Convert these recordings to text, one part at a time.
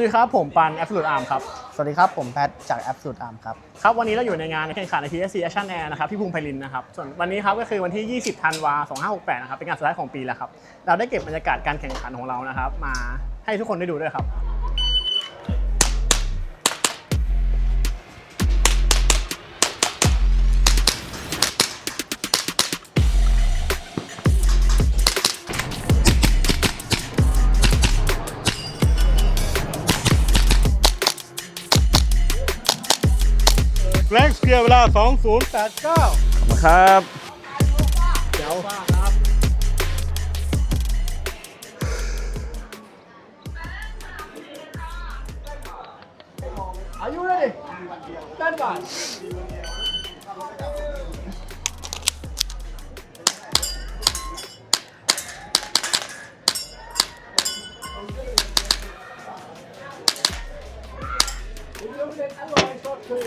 สวัสดีครับผมปันแอ s o l u t e Arm ครับ สวัสดีครับ ผมแพทจากแอปสุดอามครับ ครับ วันนี้เราอยู่ในงานแข่งขันใน TSC Action Air นะครับที่พุงไพลินนะครับ ส่วนวันนี้ครับก็คือวันที่ 20 ธันวา2568 นะครับ เป็นงานสุดท้ายของปีแล้วครับ เราได้เก็บบรรยากาศการแข่งขันของเรานะครับ มาให้ทุกคนได้ดูด้วยครับ เวลา 2089ขอบคุณครับ เดี๋ยวครับอายุเลยเต้นก่อนเนอร่อยสดคือ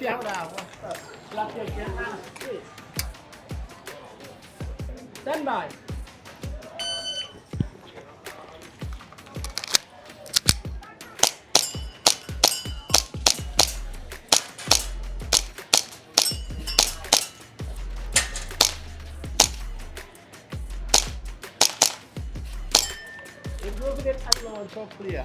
down, watch there. Are you ready? Stand by. Improve it and launch so clear.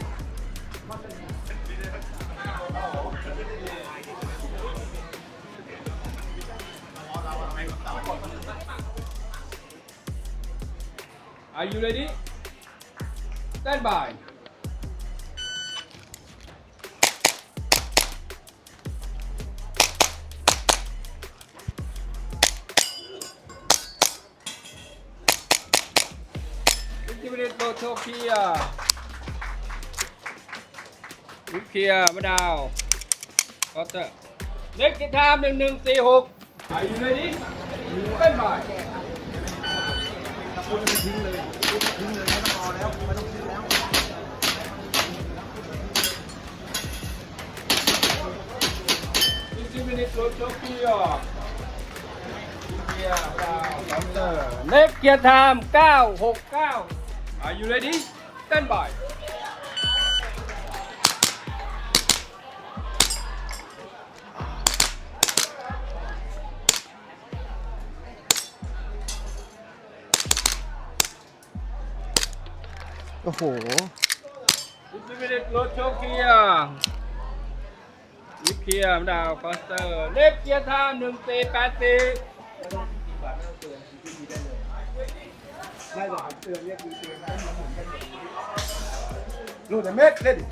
Are you ready? Stand by. Fifty minute go to ลูกเคียมะดาวก็จะเล็กกิทามหนึ่งหนึ่งสี่หกอยู่เลนี้อยู่เต้นบ่ายคุณทิ้งเลยทิ้งเลยไม่ต้องรอแล้วไม่ต้องทิ้งแล้ว20 minutes road to Kia Kia ดาวเล็กเกียร์ไทม์เก้าอยู่เลยดิเต้นบ่ by โอ้โห20 minutes road to Kia. วิปเคลียร์ดาวคอสเตอร์เล็กเกียร์ไทม์1484 Look, the mate, ready.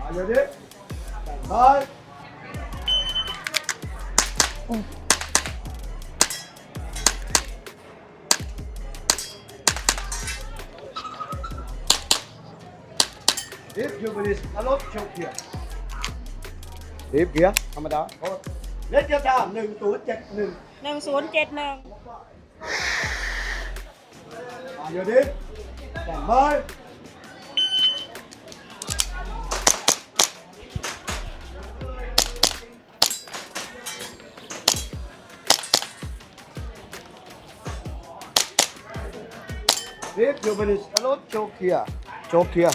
Are you ready? Stand by. If you release a lot, choke here. Deep here, ธรรมดาเล็กจะตามหนึ่งศูนย์ เจ็ดหนึ่งหนึ่งศูนย์เจ็ดหนึ่ง Are you ready? Stand by. If you finish alone, choke here. Choke here.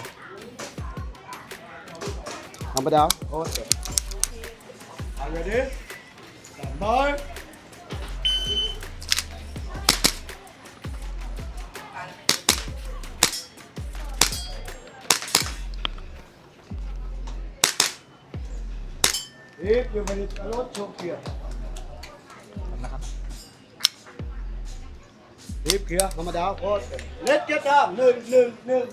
ธรรมดาโอเค Are you ready? Stand by. If you finish alone, choke here. รีบเคลียร์ธรรมดาโคตรเล็ดเกียร์ตามหนึ่งหนึ่งหนึ่ง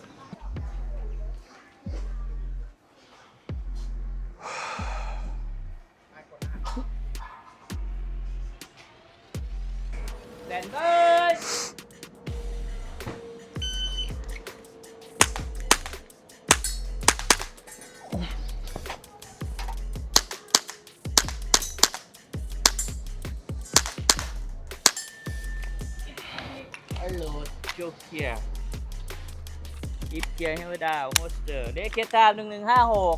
เกียร์ให้มาดาวโฮสเตอร์เด็กเกียร์ตามหนึ่งหนึ่งห้าหก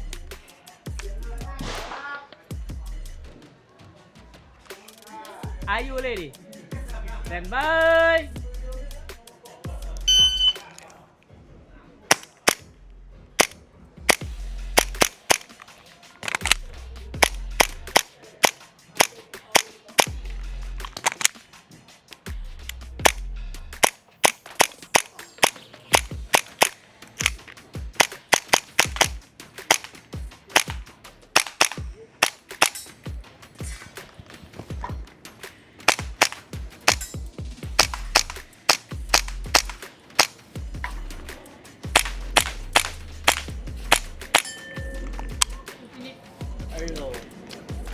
อายุเลยดิแบนเกีย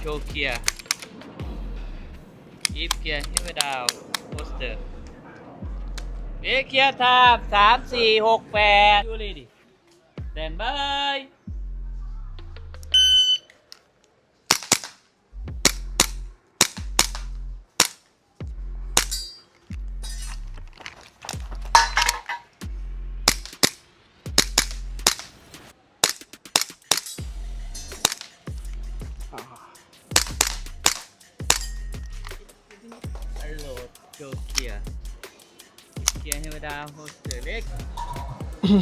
โชเกียอีฟเกียที่ไม่ดาวโปสเตอร์เอเกียทามสามสี่หกแปดดูเลยดิแดนบาย กี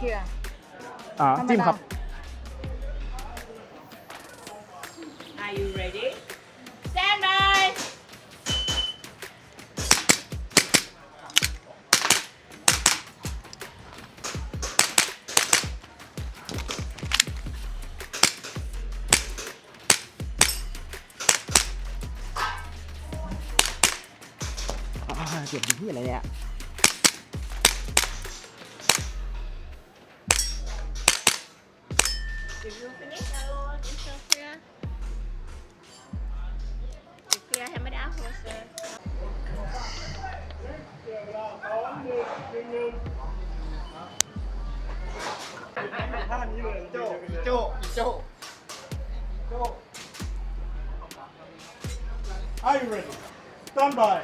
นโชว์เคียร์อ่าจิ้มครับ Are you ready? Stand by. เก็บที่อะไรเนี่ย โจ้โจ้โจ้ Are you ready? Stand by.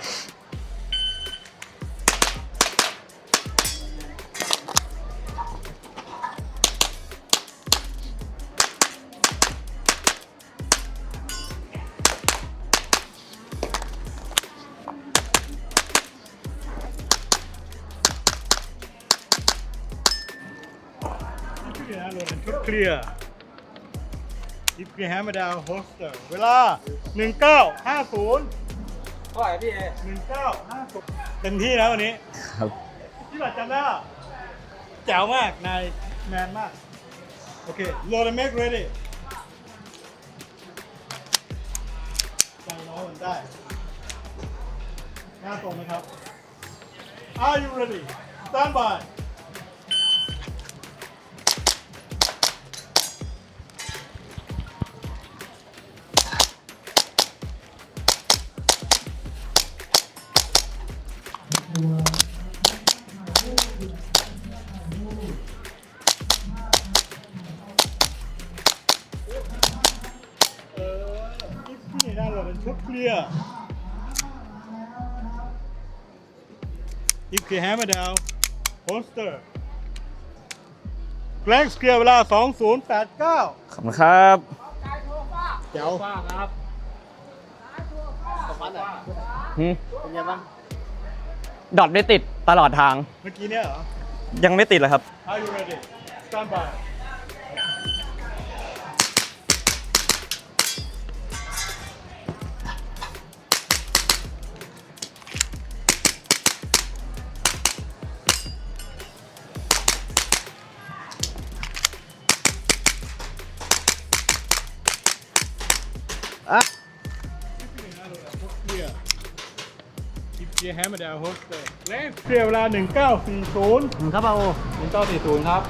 เคลียร์ยิปเกียร์แฮมเมอร์ดาวโฮสเตอร์เวลา 1950เท่าไหร่พี่เอ1950เต็มที่แล้ววันนี้ ครับ ที่บัตรจำได้ปะแจ๋วมาก นายแมนมาก โอเคโหลดเมกเรดี้ใจน้อยมันได้ หน้าตรงนะครับ Are you ready? Stand by. นี่พี่น่าจะเป็นชุดเคลียร์ยิปเคลียร์แฮมเมอร์ดาวโฮสเตอร์แกล้งเคลียร์เวลา 2089ขอบคุณครับ เจ๋วฟ้าครับหืมเป็นไงบ้าง ดอทไม่ติดตลอดทาง เมื่อกี้เนี่ยเหรอ ยังไม่ติดเลยครับ Are you ready? Stand by. อะเคลียร์ยิปเคลีกียร์แฮมเมอร์ดาวโฮสเตอร์เล่นเคลียร์เวลา 1940ครับเอา 1940 ครับ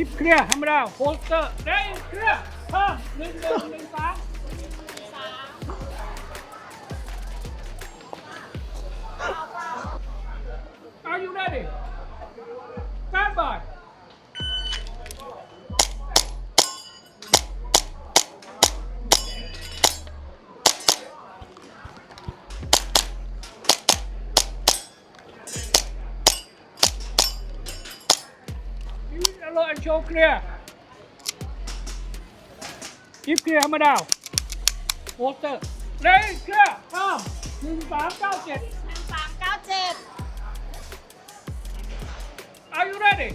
If clear ธรรมดา holster ได้ clear เพิ่ม Use allow and show clear. Keep clear ธรรมดา Holster ได้ clear เพิ่มหนึ่งสามเก้าเจ็ด สามเก้าเจ็ด Are you ready?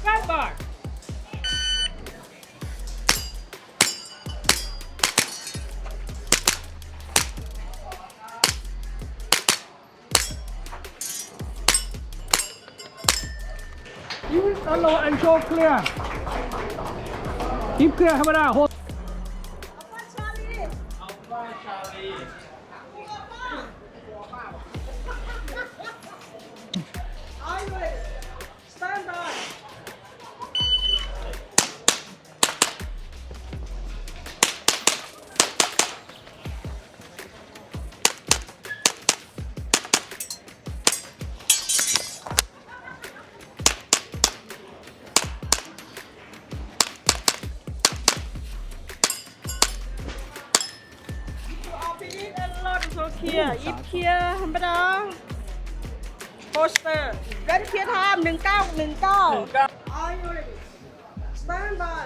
Stand by. Allow and show clear. Keep clear ธรรมดา hold รนเคลียร์ไทม์หนึ่งเก้าหนึ่งเก้า Are you ready? Stand by.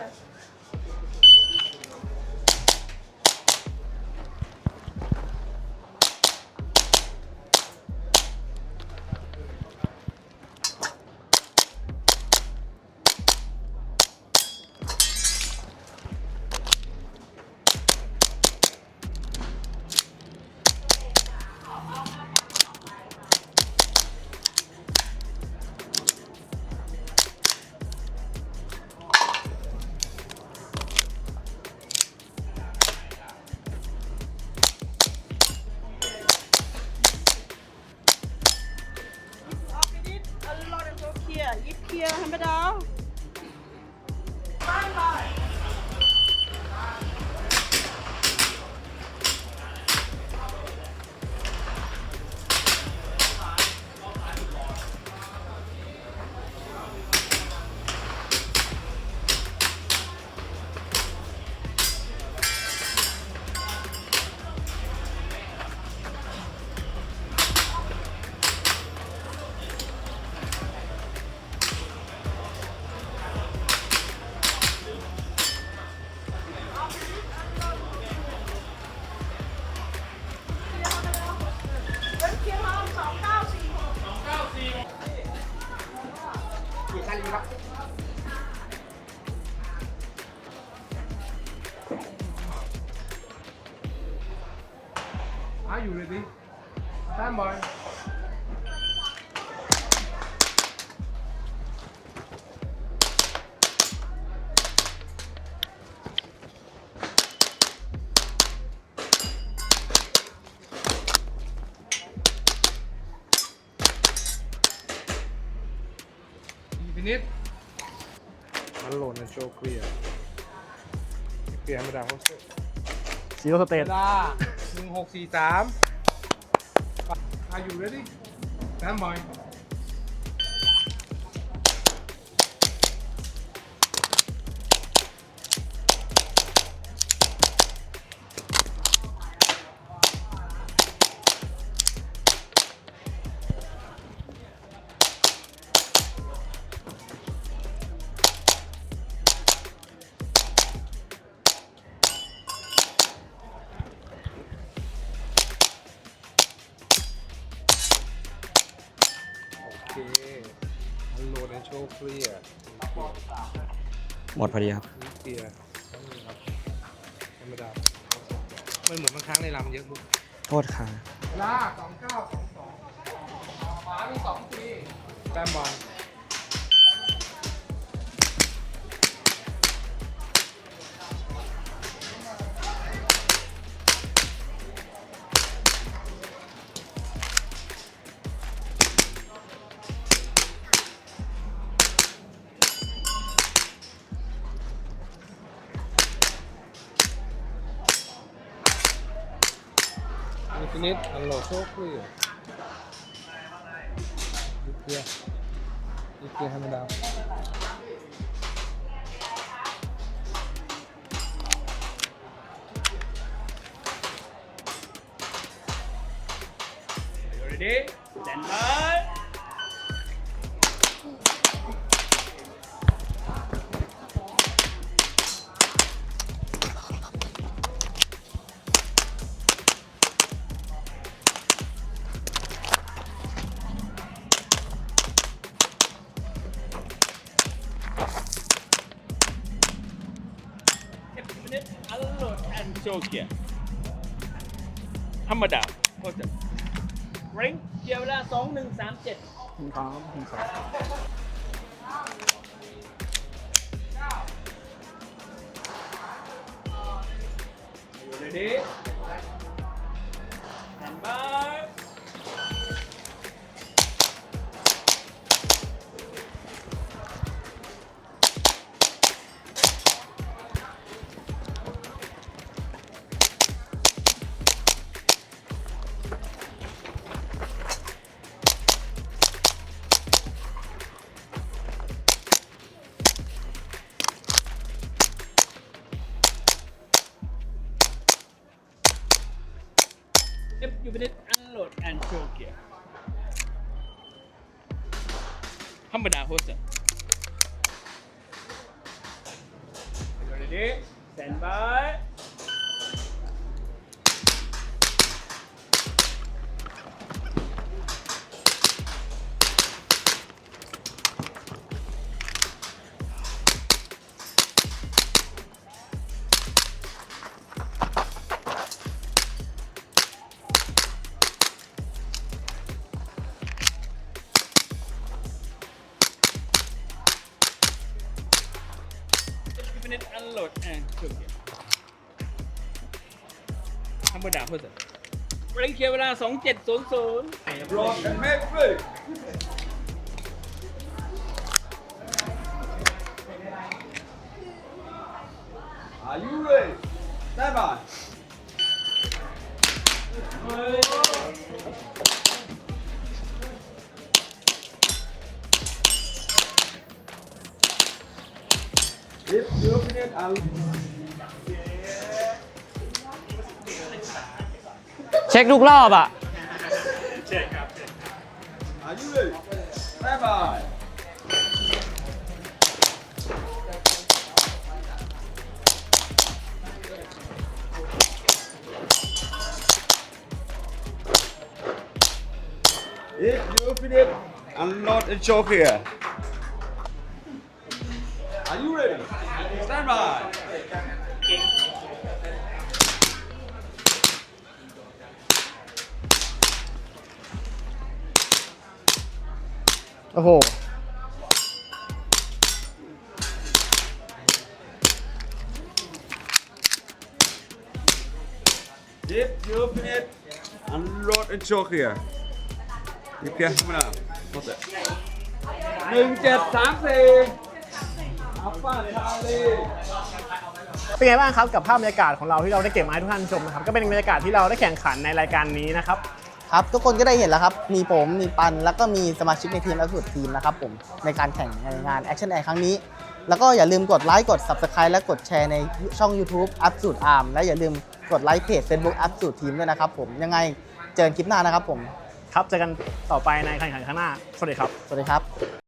Finish. มันโหลดในโชว์เคลียร์เคลียร์ธรรมดาโฮสเตอร์ซีโร่สเตเวทลา1643 Are you ready? Stand by. show มดพอดีครับเคลียร์ครับธรรมดามันเหมือนบางครั้งในลำเยอะบุ๊โทษค่ะลาสองเก้าสองสองขวามีสองทีแต้มบอล อินฟินิตอันโหลโชคคุยยู ธรรมดาก็จะริงเกียร์เวลา2 1 3 7คุณพร้อมคุณสอง ready ธรรมดาโฮสต์ ready stand by บดาเพื่อนเร่งเคลียร์เวลา 2700รอกันแม่เพื่ออายุเลยได้ป่ะเอฟยูเป็นอัน เช็คทุกรอบอะเช็คครับอายุเลยบ๊ายบาเอ๊ะยูฟินิปอันลอดโชคเฮีย โอ้โห If you finish, unload and choke here. นี่เพียงธรรมดาหมดเลยหนึ่งเจ็ดสามสี่อัปป้าทาลีเป็นไงบ้างครับกับภาพบรรยากาศของเราที่เราได้เก็บมาให้ทุกท่านชมนะครับก็เป็นบรรยากาศที่เราได้แข่งขันในรายการนี้นะครับ ครับทุกคนก็ได้เห็นแล้วครับ มีผมมีปัน แล้วก็มีสมาชิกในทีมและสุดทีมนะครับผมในการแข่งในงาน Action Air ครั้งนี้ แล้วก็อย่าลืมกดไลค์กด Subscribe และกดแชร์ในช่อง YouTube อัพสูตรอาร์มและอย่าลืมกดไลค์เพจ Facebook อัพสูตรทีมด้วยนะครับผมยังไงเจอกันคลิปหน้านะครับผม ครับเจอกันต่อไปในการแข่งขันข้างหน้า สวัสดีครับ สวัสดีครับ